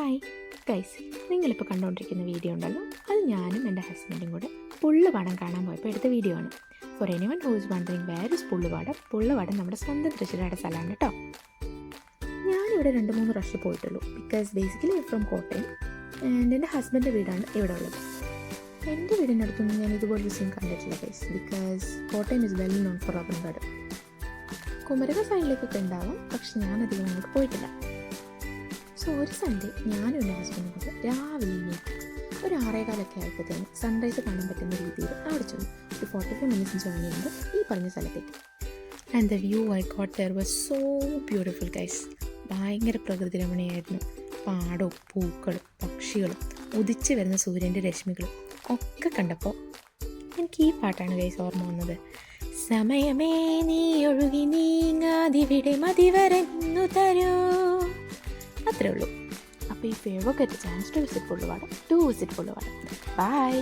Hi guys നിങ്ങളിപ്പോൾ കണ്ടുകൊണ്ടിരിക്കുന്ന video ഉണ്ടല്ലോ? അത് ഞാനും എന്റെ ഹസ്ബൻഡും കൂടെ പുള്ളുപാടം കാണാൻ പോയപ്പോൾ എടുത്ത വീഡിയോ ആണ്. For anyone who's wondering is Pullupadam Pullupadam നമ്മുടെ സ്വന്തം തൃശ്ശൂരുടെ സ്ഥലമാണ് കേട്ടോ ഞാനിവിടെ രണ്ട് മൂന്ന് പ്രാവശ്യം പോയിട്ടുള്ളൂ. Because basically from Kottayam and എന്റെ ഹസ്ബൻഡിന്റെ വീടാണ് ഇവിടെ ഉള്ളത്. എന്റെ വീടിനടുത്തൊന്നും ഞാൻ ഇതുപോലൊരു സീൻ കണ്ടിട്ടില്ല guys because Kottayam is well known for rubber garden കുമരക സൈഡിലേക്കൊക്കെ ഉണ്ടാവും പക്ഷെ ഞാൻ അധികം അങ്ങോട്ട് പോയിട്ടില്ല. സോ ഒരു സൺഡേ ഞാനും എന്റെ ഹസ്ബൻഡും കൂടെ രാവിലെ ഒരു ആറേകാലൊക്കെ ആയപ്പോഴത്തേനും സൺറൈസ് കാണാൻ പറ്റുന്ന രീതിയിൽ അവിടെ ചെന്നു. ഒരു ഫോർട്ടി ഫൈവ് മിനിറ്റ്സ് ജോയിൻ ഉണ്ട് ഈ പറഞ്ഞ സ്ഥലത്തേക്ക്. And the view I got there was so beautiful guys ഭയങ്കര പ്രകൃതി രമണീയമായിരുന്നു. പാടവും പൂക്കളും പക്ഷികളും ഉദിച്ചു വരുന്ന സൂര്യന്റെ രശ്മികളും ഒക്കെ കണ്ടപ്പോൾ എനിക്ക് ഈ പാട്ടാണ് ഗൈസ് ഓർമ്മ വന്നത്. സമയമേ നീ ഒഴുകി നീങ്ങാതിവിടെ മതിവരെ നിന്നു തരൂ. അത്രേ ഉള്ളൂ. അപ്പോൾ ഈ favour get chance to visit Pulluvadam to visit Pulluvadam bye